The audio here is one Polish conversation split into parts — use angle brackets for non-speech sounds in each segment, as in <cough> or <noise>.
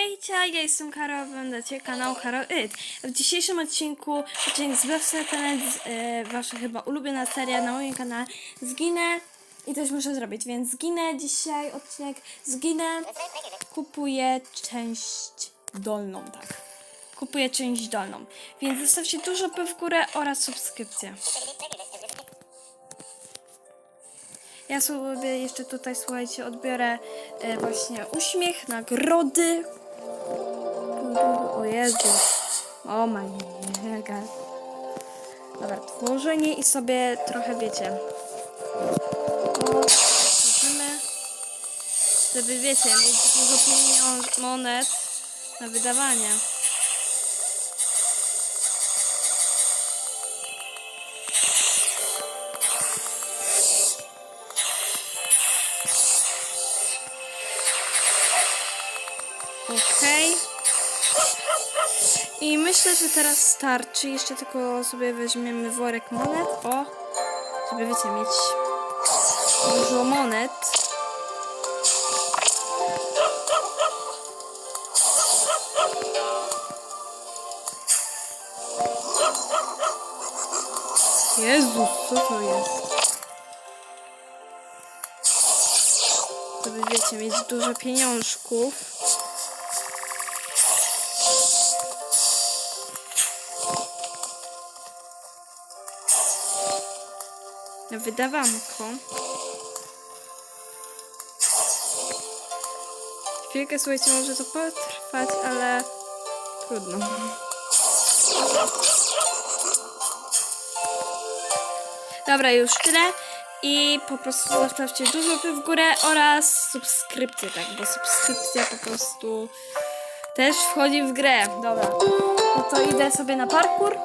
Hejcia, ja jestem Karol, oglądacie kanał Karol It. W dzisiejszym odcinku, odcinek z Blaster Planet, e, wasza chyba ulubiona seria na moim kanale, zginę i coś muszę zrobić, więc zginę dzisiaj, odcinek zginę, kupuję część dolną, tak. Kupuję część dolną, więc zostawcie dużo p w górę oraz subskrypcję. Ja sobie jeszcze tutaj, słuchajcie, odbiorę e, właśnie uśmiech, nagrody. O Jezus. O my god. Dobra, tworzenie i sobie trochę, wiecie, tworzymy, żeby, wiecie, mieć dużo monet na wydawanie. Okej. I myślę, że teraz starczy. Jeszcze tylko sobie weźmiemy worek monet. O, żeby wiecie, mieć dużo monet. Jezus, co to jest? Żeby wiecie, mieć dużo pieniążków. Wydawanko. Chwilkę, słuchajcie, może to potrwać, ale trudno. Dobra, już tyle. I po prostu zostawcie dużo w górę oraz subskrypcję, tak, bo subskrypcja po prostu też wchodzi w grę. Dobra, no to idę sobie na parkour.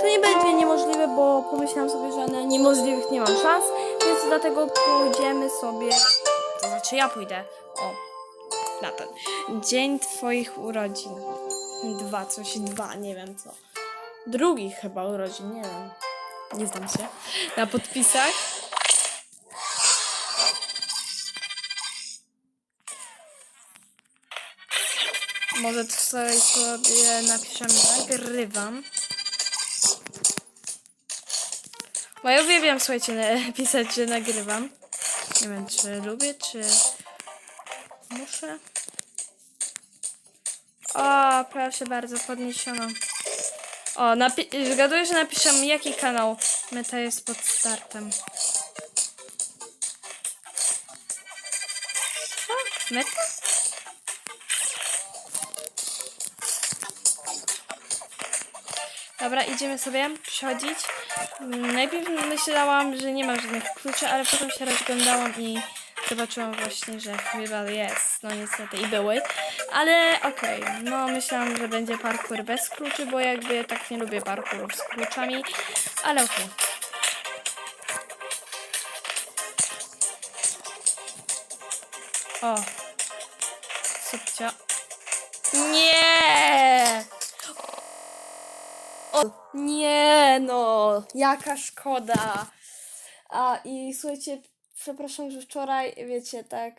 To nie będzie niemożliwe, bo pomyślałam sobie, że na niemożliwych nie mam szans, więc dlatego pójdziemy sobie. To znaczy ja pójdę. O, na ten. Dzień Twoich urodzin. Dwa, coś dwa, nie wiem co. Drugi chyba urodzin, nie wiem. Nie znam się. Na podpisach. Może tutaj sobie napiszemy nagrywam. Bo ja uwielbiam, słuchajcie, <laughs> pisać, że nagrywam. Nie wiem, czy lubię, czy muszę. O, proszę bardzo, podniesiono. O, zgaduję, że napiszę jaki kanał meta jest pod startem. O, meta? Dobra, idziemy sobie przechodzić. Mm, Najpierw myślałam, że nie ma żadnych kluczy, ale potem się rozglądałam i zobaczyłam właśnie, że chyba jest. No niestety i były. Ale okej, no myślałam, że będzie parkour bez kluczy, bo jakby tak nie lubię parkourów z kluczami, ale okej. O. Subcia. Nie! O, nie no, jaka szkoda. A i słuchajcie, przepraszam, że wczoraj, wiecie, tak,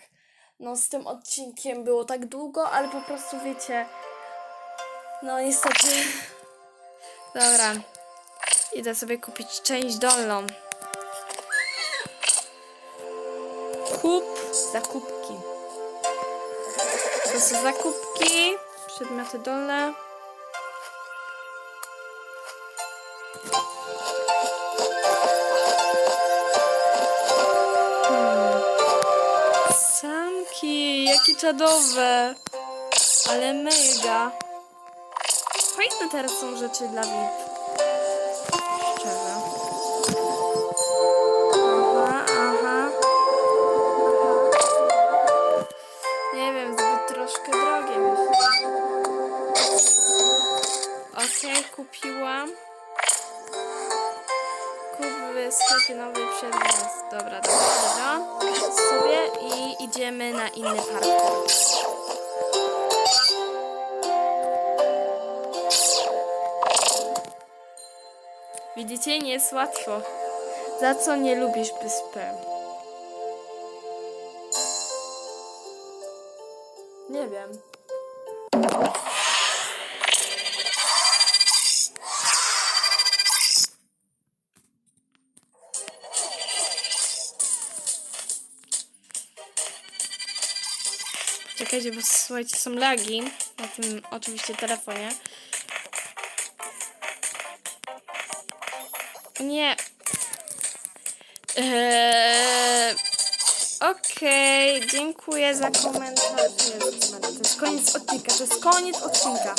no z tym odcinkiem było tak długo, ale po prostu wiecie, no niestety. Dobra, idę sobie kupić część dolną. Kup zakupki. To są zakupki, przedmioty dolne. Jakie. Ale mega. Fajne teraz są rzeczy dla VIP. Sklepie nowy przedmiot. Dobra, dobra, dobra. Sobie i idziemy na inny parkour. Widzicie, nie jest łatwo. Za co nie lubisz wyspę? Nie wiem. Czekajcie, bo słuchajcie, są lagi na tym oczywiście telefonie. Nie. Eee, Okej, dziękuję za komentarz. To jest koniec odcinka, to jest koniec odcinka.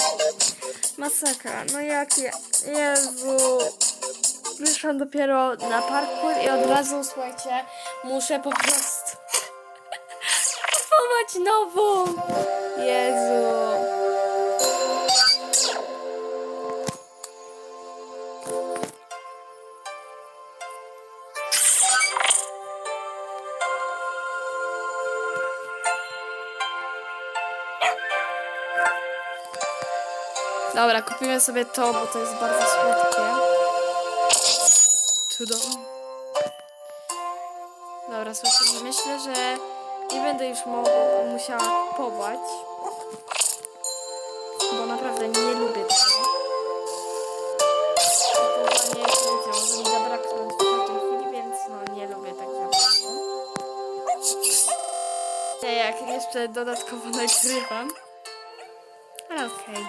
Masakra, no jak ja, Jezu. Wyszłam dopiero na parkour i od razu, słuchajcie, muszę po prostu kupować nową. Jezu. Dobra, kupimy sobie to, bo to jest bardzo słodkie. Cudo. Dobra, słuchajcie, myślę, że nie będę już musiała kupować. Bo naprawdę nie lubię tego. Kupowanie, wiecie, może mi zabraknąć w każdej chwili, więc no nie lubię tak naprawdę. Nie, jak jeszcze dodatkowo nagrywam. Ale okej.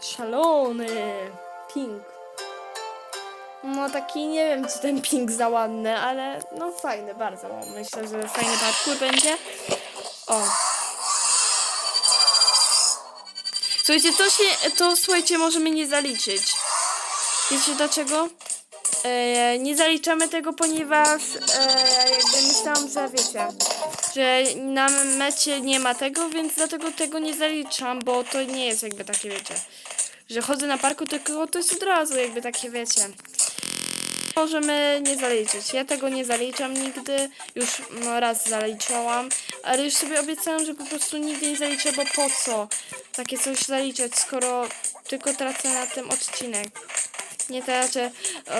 Szalony pink. No taki nie wiem, czy ten pink za ładny, ale no fajny bardzo. Myślę, że fajny parkour będzie. O. Słuchajcie, to się, to słuchajcie, możemy nie zaliczyć. Wiecie dlaczego? E, nie zaliczamy tego, ponieważ e, jakby myślałam, że wiecie, że na mecie nie ma tego, więc dlatego tego nie zaliczam, bo to nie jest jakby takie, wiecie, że chodzę na parku, tylko to jest od razu jakby takie, wiecie. Możemy nie zaliczyć. Ja tego nie zaliczam nigdy. Już no, raz zaliczałam, ale już sobie obiecałam, że po prostu nigdy nie zaliczę, bo po co takie coś zaliczać, skoro tylko tracę na tym odcinek. Nie tracę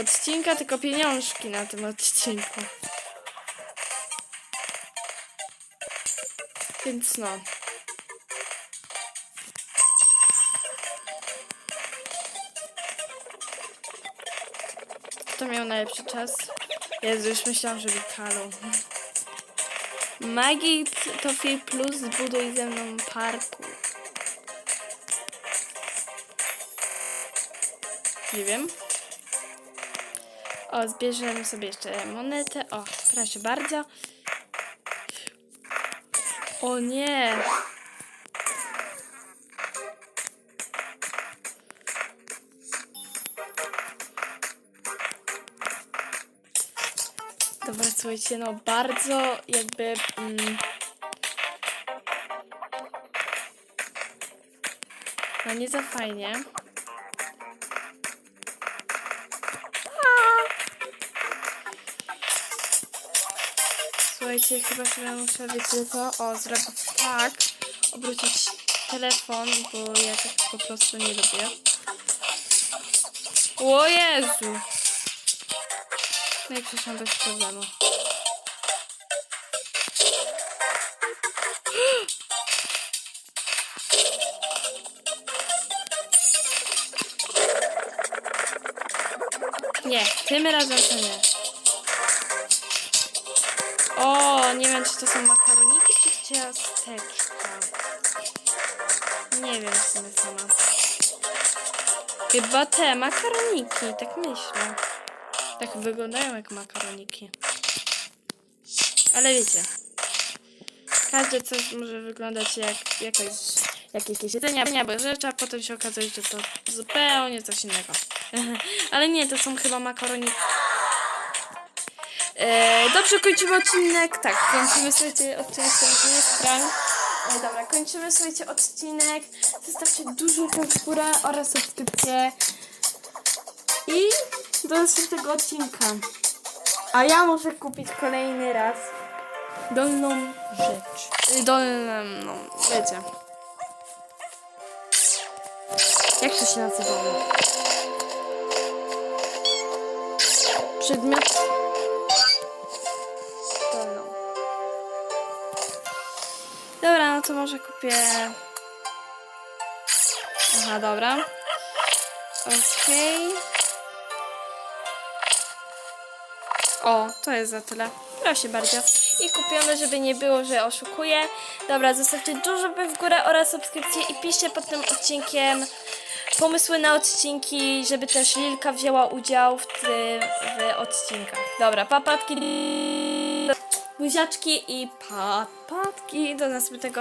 odcinka, tylko pieniążki na tym odcinku. Więc no. Kto miał najlepszy czas? Jezu, już myślałam, że Wikalu. Magic Toffee Plus zbuduj ze mną parku. Nie wiem. O, zbierzemy sobie jeszcze monetę. O, proszę bardzo. O nie! Słuchajcie, no bardzo jakby... Mm, no nie za fajnie. Słuchajcie, chyba sobie muszę, co, o, zrobić tak, obrócić telefon, bo ja tak po prostu nie lubię. O Jezu! No i przeszłam bez problemu. Nie, tym razem to nie. O, nie wiem, czy to są makaroniki, czy ciasteczka. Nie wiem w sumie sama. Chyba te makaroniki, tak myślę. Tak wyglądają jak makaroniki. Ale wiecie. Każde coś może wyglądać jak jakaś, jakieś jedzenie albo rzecz, a potem się okazuje, że to zupełnie coś innego. <laughs> Ale nie, to są chyba makaroniki. E, dobrze, kończymy odcinek. Tak, kończymy słuchajcie odcinek, to. E, dobra, kończymy słuchajcie odcinek. Zostawcie dużą w górę oraz subskrypcję. I do następnego odcinka. A ja muszę kupić kolejny raz dolną rzecz. Dolną, no, wiecie. Jak to się nazywało? Przedmiot dolną. Dobra, no to może kupię... Aha, dobra. Okej. O, to jest za tyle. Proszę bardzo. I kupione, żeby nie było, że oszukuję. Dobra, zostawcie dużo łapek w górę oraz subskrypcję i piszcie pod tym odcinkiem pomysły na odcinki, żeby też Lilka wzięła udział w tym w odcinkach. Dobra, papatki, buziaczki i papatki do następnego